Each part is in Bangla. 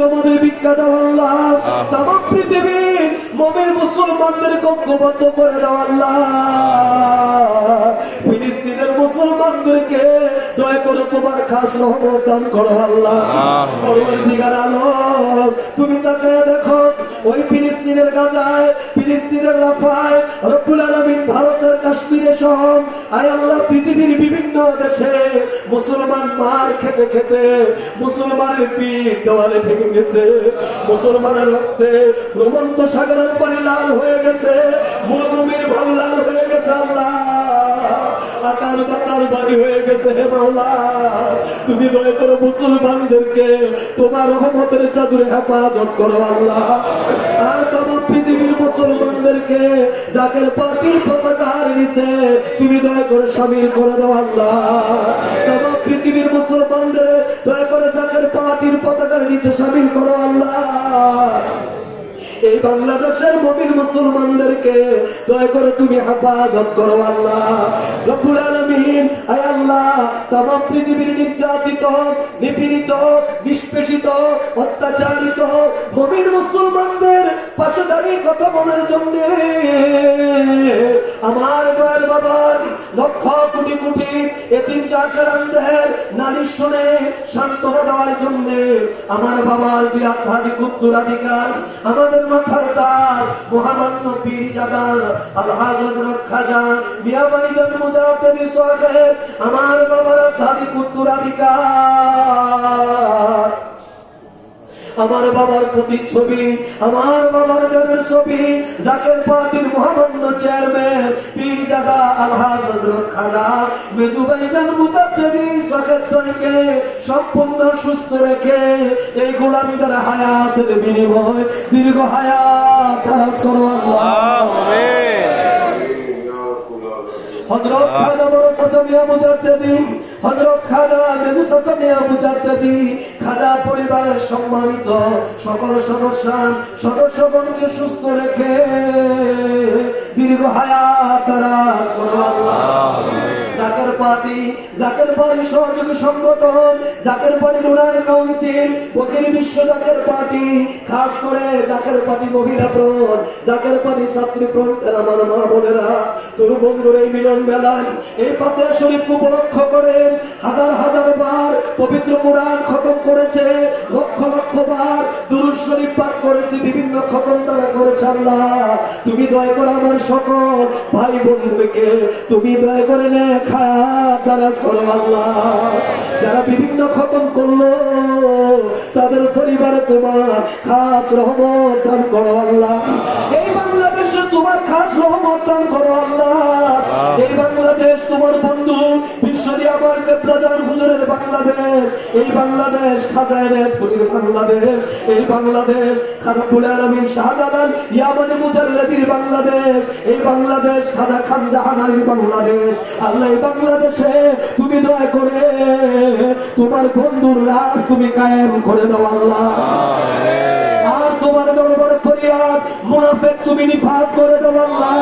তোমাদের ভিক্ষা দাও আল্লাহ। তাম পৃথিবীর মমির মুসলমানদের ঐক্যবদ্ধ করে দাও আল্লাহ। ফিলিস্তিনের মুসলমানদেরকে দয়া করে তোমার খাস রহমত দান করো আল্লাহ। পরবর্তীকার আলম তুমি তাকে দেখো ওই ফিলিস্তিনের গাজায় ফিলিস্তিনের রাফায় রব্বুল আলমিন ভারতের কাশ্মীরে সহ আয় পৃথিবীর বিভিন্ন দেশে মুসলমান মার খেতে খেতে মুসলমানের পিঠ দেওয়ালে থেকে গেছে। মুসলমানের রক্তে প্রবন্ত সাগরের পানি লাল হয়ে গেছে। মরুভূমির ভালো লাল হয়ে গেছে আল্লাহ। গেছে হে মাওলা, তুমি দয়া করো মুসলমানদেরকে তোমার রহমতের চাদরে হেফাজত করো, আল্লাহ। আর তোমার পৃথিবীর মুসলমানদেরকে জাকের পার্টির পতাকার নিচে তুমি দয়া করে সামিল করে দাও, আল্লাহ। তোমার পৃথিবীর মুসলমানদের দয়া করে জাকের পার্টির পতাকার নিচে সামিল করো বাংলাদেশের মবির মুসলমানদেরকে দয়া করে তুমি হেফাজত করো আল্লাহ। রব্বুল আলমিন, আয় আল্লাহ তাম পৃথিবীর নির্যাতিত, নিপীড়িত, নিষ্পেষিত, অত্যাচারিত গভীর মুসলমানদের পাশে দাঁড়িয়ে কথা বলার জন্য আমার দয়াল বাবার লক্ষ কোটি কোটি এতিম চাকরানদের নারী শুনে সান্ত্বনা দেওয়ার জন্য আমার বাবার দুই আধ্যাত্মিক উত্তরাধিকার আমাদের মাথার তার মহামান্য পীর জাদা আলহাজ হযরত খাজা মিয়াবাড়ি জন মুজাহিদ সাহেব আমার বাবার আধ্যাত্মিক উত্তরাধিকার আমার বাবার প্রতিচ্ছবি, আমার বাবার গানের ছবি, জাকের পার্টির মহামান্য চেয়ারম্যান, পীর দাদা আলহাজ হজরত খাজা মেজুবাই জান মুতাদ্দেবি সকেতকে সম্পূর্ণ সুস্থ রেখে এই গোলামীদের হায়াতের বিনিময়, দীর্ঘ হায়াত দারাজ করো আল্লাহ। হযরত খাজা বড় সাসামিয়া মুজাদ্দেদি হযরত খাজা মেজু সাসামিয়া মুজাদ্দেদি খাজা পরিবারের সম্মানিত সকল সদস্য সদস্যগণকে সুস্থ রেখে দীর্ঘ হায়াত দারাজ জাকের পার্টি সহযোগী সংগঠন, জাকের পার্টি লুনার কাউন্সিল ফকির বিশ্ব জাকের পার্টি, খাস করে জাকের পার্টি মহিলা ফ্রন্ট জাকের পার্টি ছাত্রী ফ্রন্টের আমার মা বোনেরা, তোর বন্ধুর এই মিলন মেলায় এই পাতে শরীফ উপলক্ষ করে হাজার হাজার বার পবিত্র কোরআন খতম করেছে, লক্ষ লক্ষ বার দুরুদ শরীফ পাঠ করেছে, বিভিন্ন খতম তারা করেছে আল্লাহ। তুমি দয়া করে আমার সকল ভাই বন্ধুকে তুমি দয়া করে নে করো আল্লাহ। যারা বিভিন্ন খতম করল, তাদের পরিবার তোমার খাস রহমত দান করো আল্লাহ। এই বাংলাদেশে তোমার খাস রহমত দান করো এই বাংলাদেশ পুরীর বাংলাদেশ। এই বাংলাদেশ খারাপুল আলমীর শাহজালাল ইয়ামানে মুজাল্লাদির বাংলাদেশ। এই বাংলাদেশ খাজা খান জাহানারির বাংলাদেশ। আল্লাহ এই বাংলাদেশে তুমি দয়া করে তোমার বন্ধুর রাজ তুমি কায়েম করে দাও আল্লাহ। আর তোমার দরবারে ফরিয়াদ মুনাফেক তুমি নিফাত করে দাও আল্লাহ।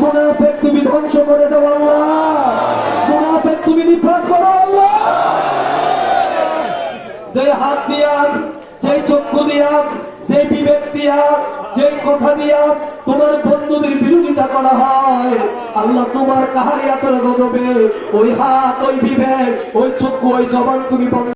মুনাফেক তুমি ধ্বংস করে দাও আল্লাহ। যে হাত দিয়া, যে চক্ষু দিয়া, যে বিবেক দিয়া, যে কথা দিয়া তোমার বন্ধুদের বিরোধিতা করা হয়। আল্লাহ তোমার কাহারিয়াতের গজবে ওই হাত, ওই বিবেক, ওই চক্ষু, ওই জবান তুমি